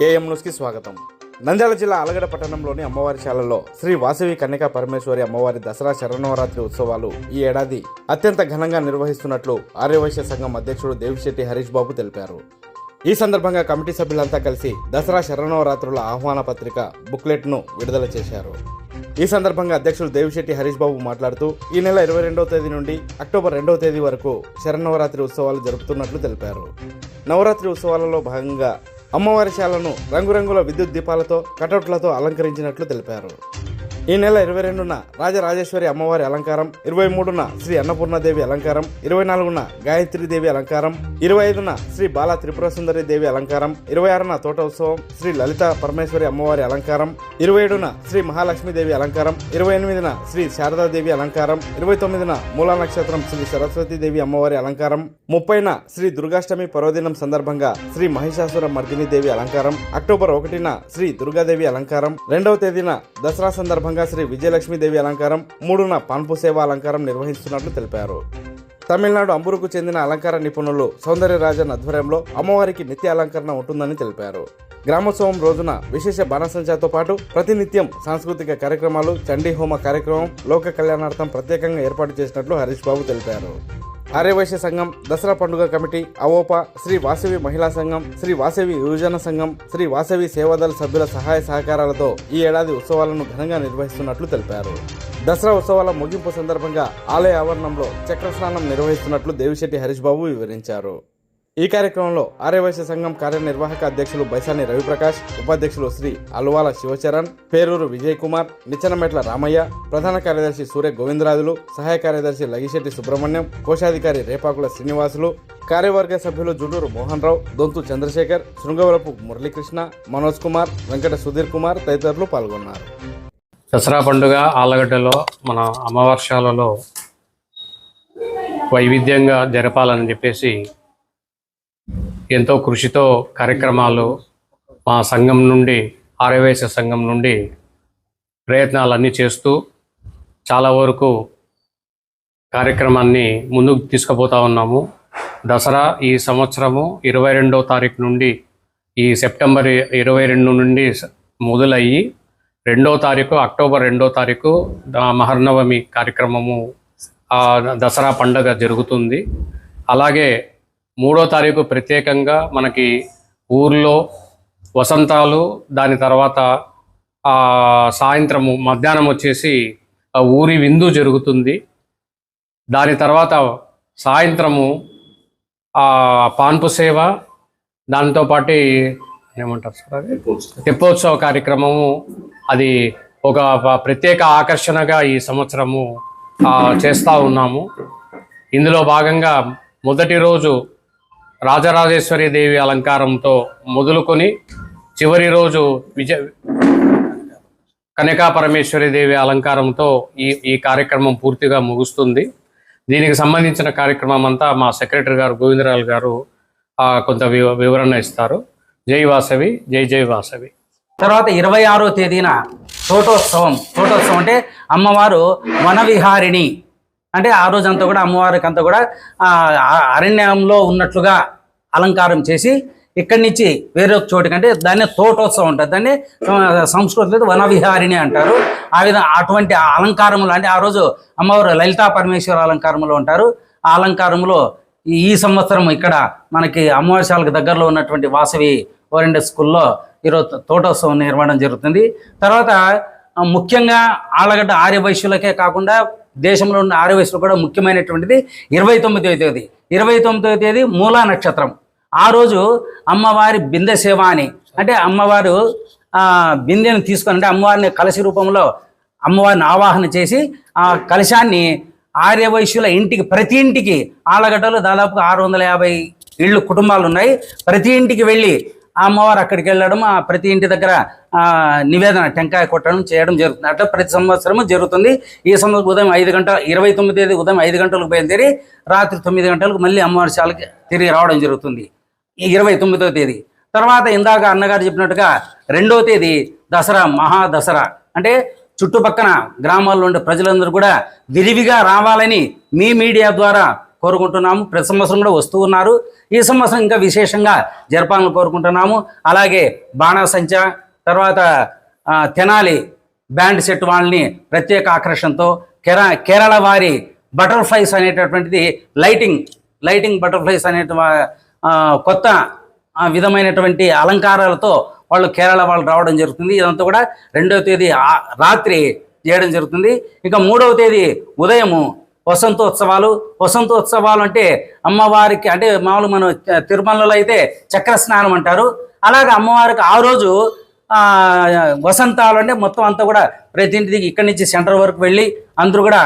KM న్యూస్కి స్వాగతం. నంద్యాల జిల్లా ఆలగడ పట్టణంలోని అమ్మవారి శాలలో శ్రీ వాసవి కన్యకా పరమేశ్వరి అమ్మవారి దసరా శరణవరాత్రి ఉత్సవాలు ఈ ఏడాది అత్యంత ఘనంగా నిర్వహిస్తున్నట్లు ఆర్యవైశ్య సంఘం అధ్యక్షుడు దేవిశెట్టి హరీష్ బాబు తెలిపారు. ఈ సందర్భంగా కమిటీ సభ్యులంతా కలిసి దసరా శరణవరాత్రుల ఆహ్వాన పత్రిక బుక్లెట్ను విడుదల చేశారు. ఈ సందర్భంగా అధ్యక్షులు దేవిశెట్టి హరీష్ బాబు మాట్లాడుతూ ఈ నెల ఇరవై రెండవ తేదీ నుండి అక్టోబర్ రెండవ తేదీ వరకు శరణవరాత్రి ఉత్సవాలు జరుపుతున్నట్లు తెలిపారు. నవరాత్రి ఉత్సవాలలో భాగంగా అమ్మవారి శాలను రంగురంగుల విద్యుత్ దీపాలతో కటౌట్లతో అలంకరించినట్లు తెలిపారు. ఈ నెల ఇరవై రెండున రాజరాజేశ్వరి అమ్మవారి అలంకారం ఇరవై మూడున శ్రీ అన్నపూర్ణదేవి అలంకారం ఇరవై నాలుగున గాయత్రీదేవి అలంకారం ఇరవై ఐదున శ్రీ బాల త్రిపుర సుందరి దేవి అలంకారం ఇరవై ఆరున తోట ఉత్సవం శ్రీ లలిత పరమేశ్వరి అమ్మవారి అలంకారం ఇరవై ఏడున శ్రీ మహాలక్ష్మీదేవి అలంకారం ఇరవై ఎనిమిదిన శ్రీ శారదాదేవి అలంకారం ఇరవై తొమ్మిదిన మూలా నక్షత్రం శ్రీ సరస్వతీదేవి అమ్మవారి అలంకారం ముప్పైన శ్రీ దుర్గాష్టమి పర్వదినం సందర్భంగా శ్రీ మహిషాసుర మర్దిని దేవి అలంకారం అక్టోబర్ ఒకటిన శ్రీ దుర్గాదేవి అలంకారం రెండవ తేదీన దసరా సందర్భంగా శ్రీ విజయలక్ష్మీదేవి అలంకారం మూడున పాన్పు సేవ అలంకారం నిర్వహిస్తున్నట్లు తెలిపారు. తమిళనాడు అంబురుకు చెందిన అలంకార నిపుణులు సౌందర్యరాజన్ ఆధ్వర్యంలో అమ్మవారికి నిత్య అలంకరణ ఉంటుందని తెలిపారు. గ్రామోత్సవం రోజున విశేష బాణసంచాతో పాటు ప్రతినిత్యం సాంస్కృతిక కార్యక్రమాలు చండీ హోమ కార్యక్రమం లోక కళ్యాణార్థం ప్రత్యేకంగా ఏర్పాటు చేసినట్లు హరీష్ బాబు తెలిపారు. ఆర్యవైశ్య సంఘం దసరా పండుగ కమిటీ అవోపా శ్రీ వాసవి మహిళా సంఘం శ్రీ వాసవి యువజన సంఘం శ్రీ వాసవి సేవాదళ సభ్యుల సహాయ సహకారాలతో ఈ ఏడాది ఉత్సవాలను ఘనంగా నిర్వహిస్తున్నట్లు తెలిపారు. దసరా ఉత్సవాల ముగింపు సందర్భంగా ఆలయ ఆవరణంలో చక్రస్నానం నిర్వహిస్తున్నట్లు దేవిశెట్టి హరీష్ బాబు వివరించారు. ఈ కార్యక్రమంలో ఆర్యవైశ్య సంఘం కార్యనిర్వాహక అధ్యక్షులు బైసాని రవిప్రకాష్ ఉపాధ్యక్షులు శ్రీ అల్వాల శివచరణ్ పేరూరు విజయ్ కుమార్ నిచ్చనమెట్ల రామయ్య ప్రధాన కార్యదర్శి సూర్య గోవిందరాజులు సహాయ కార్యదర్శి లగిశెట్టి సుబ్రహ్మణ్యం కోశాధికారి రేపాకుల శ్రీనివాసులు కార్యవర్గ సభ్యులు జుడూరు మోహన్ రావు దొంతు చంద్రశేఖర్ శృంగవరపు మురళీకృష్ణ మనోజ్ కుమార్ వెంకట సుధీర్ కుమార్ తదితరులు పాల్గొన్నారు. దసరా పండుగ ఆలగడ్డలో మన అమావాస్యాలలో వైవిధ్యంగా జరపాలని చెప్పేసి ఎంతో కృషితో కార్యక్రమాలు మా సంఘం నుండి ఆర్యవేశ సంఘం నుండి ప్రయత్నాలన్నీ చేస్తూ చాలా వరకు కార్యక్రమాన్ని ముందుకు తీసుకుపోతా ఉన్నాము. దసరా ఈ సంవత్సరము ఇరవై రెండవ తారీఖు నుండి ఈ సెప్టెంబర్ ఇరవై రెండు నుండి మొదలయ్యి రెండో తారీఖు అక్టోబర్ రెండో తారీఖు మహర్నవమి కార్యక్రమము దసరా పండగ జరుగుతుంది. అలాగే మూడో తారీఖు ప్రత్యేకంగా మనకి ఊర్లో వసంతాలు దాని తర్వాత సాయంత్రము మధ్యాహ్నం వచ్చేసి ఊరి విందు జరుగుతుంది. దాని తర్వాత సాయంత్రము పాన్పు సేవ దాంతో పాటు ఏమంటారు సార్ అది? తెప్పోత్సవ. కార్యక్రమము అది ఒక ప్రత్యేక ఆకర్షణగా ఈ సంవత్సరము చేస్తూ ఉన్నాము. ఇందులో భాగంగా మొదటి రోజు రాజరాజేశ్వరి దేవి అలంకారంతో మొదలుకొని చివరి రోజు విజయ కనకాపరమేశ్వరి దేవి అలంకారంతో ఈ ఈ కార్యక్రమం పూర్తిగా ముగుస్తుంది. దీనికి సంబంధించిన కార్యక్రమం అంతా మా సెక్రటరీ గారు గోవిందరాజు గారు కొంత వివ వివరణ ఇస్తారు. జై వాసవి జై జై వాసవి. తర్వాత ఇరవై ఆరో తేదీన తోటోత్సవం తోటోత్సవం అంటే అమ్మవారు వనవిహారిణి. అంటే ఆ రోజంతా కూడా అమ్మవారికి అంతా కూడా అరణ్యంలో ఉన్నట్లుగా అలంకారం చేసి ఇక్కడి నుంచి వేరే ఒక చోటు కంటే దాన్ని తోటోత్సవం ఉంటుంది దాన్ని సంస్కృతిలో వనవిహారిణి అంటారు. ఆ విధంగా అటువంటి అలంకారములు అంటే ఆ రోజు అమ్మవారు లలితా పరమేశ్వర అలంకారంలో ఉంటారు. ఆ అలంకారంలో ఈ- ఈ సంవత్సరం ఇక్కడ మనకి అమ్మవారిశాలకు దగ్గరలో ఉన్నటువంటి వాసవి ఓరెండ స్కూల్లో ఈరోజు తోటోత్సవం నిర్వహణ జరుగుతుంది. తర్వాత ముఖ్యంగా ఆళ్ళగడ్డ ఆర్యవైశ్యులకే కాకుండా దేశంలో ఉన్న ఆర్యవైశ్యులు కూడా ముఖ్యమైనటువంటిది ఇరవై తొమ్మిదవ తేదీ. ఇరవై తొమ్మిదవ తేదీ మూలా నక్షత్రం. ఆ రోజు అమ్మవారి బిందె సేవ అని. అంటే అమ్మవారు బిందెను తీసుకొని అంటే అమ్మవారిని కలశ రూపంలో అమ్మవారిని ఆవాహన చేసి ఆ కలశాన్ని ఆర్యవైశ్యుల ఇంటికి ప్రతి ఇంటికి ఆలగడ్డలో దాదాపుగా ఆరు వందల యాభై ఇళ్ళు కుటుంబాలు ఉన్నాయి ప్రతి ఇంటికి వెళ్ళి ఆ అమ్మవారు అక్కడికి వెళ్ళడం ఆ ప్రతి ఇంటి దగ్గర నివేదన టెంకాయ కొట్టడం చేయడం జరుగుతుంది. అట్లా ప్రతి సంవత్సరము జరుగుతుంది. ఈ సంవత్సరం ఉదయం ఐదు గంటల ఇరవై తొమ్మిది తేదీ ఉదయం ఐదు గంటలకు బయలుదేరి రాత్రి తొమ్మిది గంటలకు మళ్ళీ అమ్మవారి శాలకి తిరిగి రావడం జరుగుతుంది. ఇరవై తొమ్మిదో తేదీ. తర్వాత ఇందాక అన్నగారు చెప్పినట్టుగా రెండో తేదీ దసరా మహా దసరా. అంటే చుట్టుపక్కన గ్రామాల్లో ఉండే ప్రజలందరూ కూడా విరివిగా రావాలని మీ మీడియా ద్వారా కోరుకుంటున్నాము. ప్రతి సంవత్సరం కూడా వస్తూ ఉన్నారు. ఈ సంవత్సరం ఇంకా విశేషంగా జరపాలని కోరుకుంటున్నాము. అలాగే బాణాసంచ తర్వాత తెనాలి బ్యాండ్ సెట్ వాళ్ళని ప్రత్యేక ఆకర్షణతో కేరా కేరళ వారి బటర్ఫ్లైస్ అనేటటువంటిది లైటింగ్ లైటింగ్ బటర్ఫ్లైస్ అనేటువంటి కొత్త విధమైనటువంటి అలంకారాలతో వాళ్ళు కేరళ వాళ్ళు రావడం జరుగుతుంది. ఇదంతా కూడా రెండవ తేదీ రాత్రి చేయడం జరుగుతుంది. ఇక మూడవ తేదీ ఉదయము వసంతోత్సవాలు. వసంతోత్సవాలు అంటే అమ్మవారికి అంటే మామూలు మనం తిరుమలలో అయితే చక్ర స్నానం అంటారు. అలాగే అమ్మవారికి ఆ రోజు వసంతాలు అంటే మొత్తం అంతా కూడా ప్రతి ఇంటికి ఇక్కడి నుంచి సెంటర్ వరకు వెళ్ళి అందరూ కూడా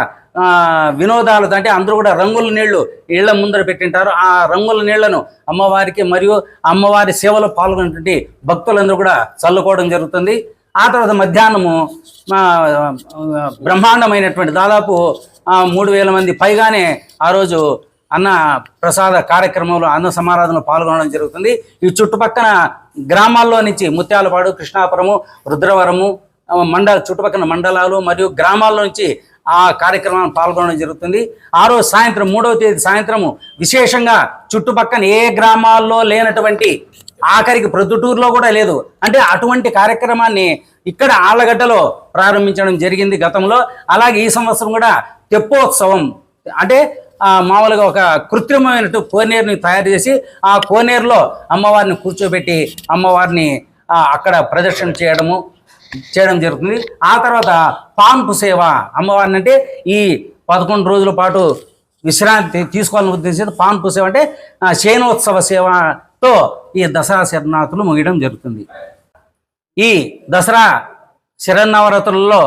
వినోదాలు అంటే అందరూ కూడా రంగుల నీళ్ళు ఇళ్ళ ముందర పెట్టింటారు. ఆ రంగుల నీళ్ళను అమ్మవారికి మరియు అమ్మవారి సేవలో పాల్గొనేటువంటి భక్తులందరూ కూడా చల్లుకోవడం జరుగుతుంది. ఆ తర్వాత మధ్యాహ్నము బ్రహ్మాండమైనటువంటి దాదాపు మూడు వేల మంది పైగానే ఆ రోజు అన్న ప్రసాద కార్యక్రమంలో అన్న సమారాధనలో పాల్గొనడం జరుగుతుంది. ఈ చుట్టుపక్కన గ్రామాల్లో నుంచి ముత్యాలపాడు కృష్ణాపురము రుద్రవరము మండల చుట్టుపక్కల మండలాలు మరియు గ్రామాల్లో నుంచి ఆ కార్యక్రమాన్ని పాల్గొనడం జరుగుతుంది. ఆ రోజు సాయంత్రం మూడవ తేదీ సాయంత్రము విశేషంగా చుట్టుపక్కల ఏ గ్రామాల్లో లేనటువంటి ఆఖరికి ప్రొద్దుటూరులో కూడా లేదు. అంటే అటువంటి కార్యక్రమాన్ని ఇక్కడ ఆళ్ళగడ్డలో ప్రారంభించడం జరిగింది గతంలో. అలాగే ఈ సంవత్సరం కూడా తెప్పోత్సవం. అంటే మామూలుగా ఒక కృత్రిమమైనట్టు కోనేరుని తయారు చేసి ఆ కోనేరులో అమ్మవారిని కూర్చోబెట్టి అమ్మవారిని అక్కడ ప్రదర్శన చేయడము చేయడం జరుగుతుంది. ఆ తర్వాత పాన్పు సేవ అమ్మవారిని అంటే ఈ పదకొండు రోజుల పాటు విశ్రాంతి తీసుకోవాలని ఉద్దేశించి పాన్పు సేవ అంటే శయనోత్సవ సేవతో ఈ దసరా శరణార్థులు ముగియడం జరుగుతుంది. ఈ దసరా శరన్నవరాత్రులలో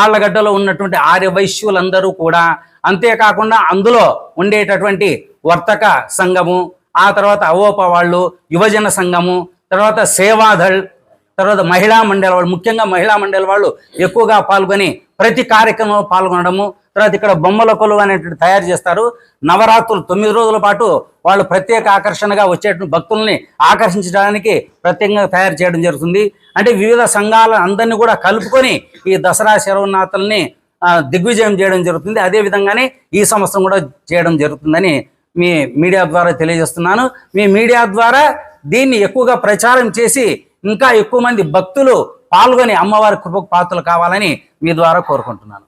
ఆళ్ళగడ్డలో ఉన్నటువంటి ఆర్య వైశ్యులందరూ కూడా అంతేకాకుండా అందులో ఉండేటటువంటి వర్తక సంఘము ఆ తర్వాత అవోప వాళ్ళు యువజన సంఘము తర్వాత సేవాదళ్ తర్వాత మహిళా మండలి వాళ్ళు ముఖ్యంగా మహిళా మండలి వాళ్ళు ఎక్కువగా పాల్గొని ప్రతి కార్యక్రమంలో పాల్గొనడము తర్వాత ఇక్కడ బొమ్మల కొలువు అనేటువంటి తయారు చేస్తారు. నవరాత్రులు తొమ్మిది రోజుల పాటు వాళ్ళు ప్రత్యేక ఆకర్షణగా వచ్చేటువంటి భక్తుల్ని ఆకర్షించడానికి ప్రత్యేకంగా తయారు చేయడం జరుగుతుంది. అంటే వివిధ సంఘాల అందరినీ కూడా కలుపుకొని ఈ దసరా శరవనాథుల్ని దిగ్విజయం చేయడం జరుగుతుంది. అదే విధంగానే ఈ సంవత్సరం కూడా చేయడం జరుగుతుందని మీ మీడియా ద్వారా తెలియజేస్తున్నాను. మీ మీడియా ద్వారా దీన్ని ఎక్కువగా ప్రచారం చేసి ఇంకా ఎక్కువ మంది భక్తులు పాల్గొని అమ్మవారి కృపకు పాత్రలు కావాలని మీ ద్వారా కోరుకుంటున్నాను.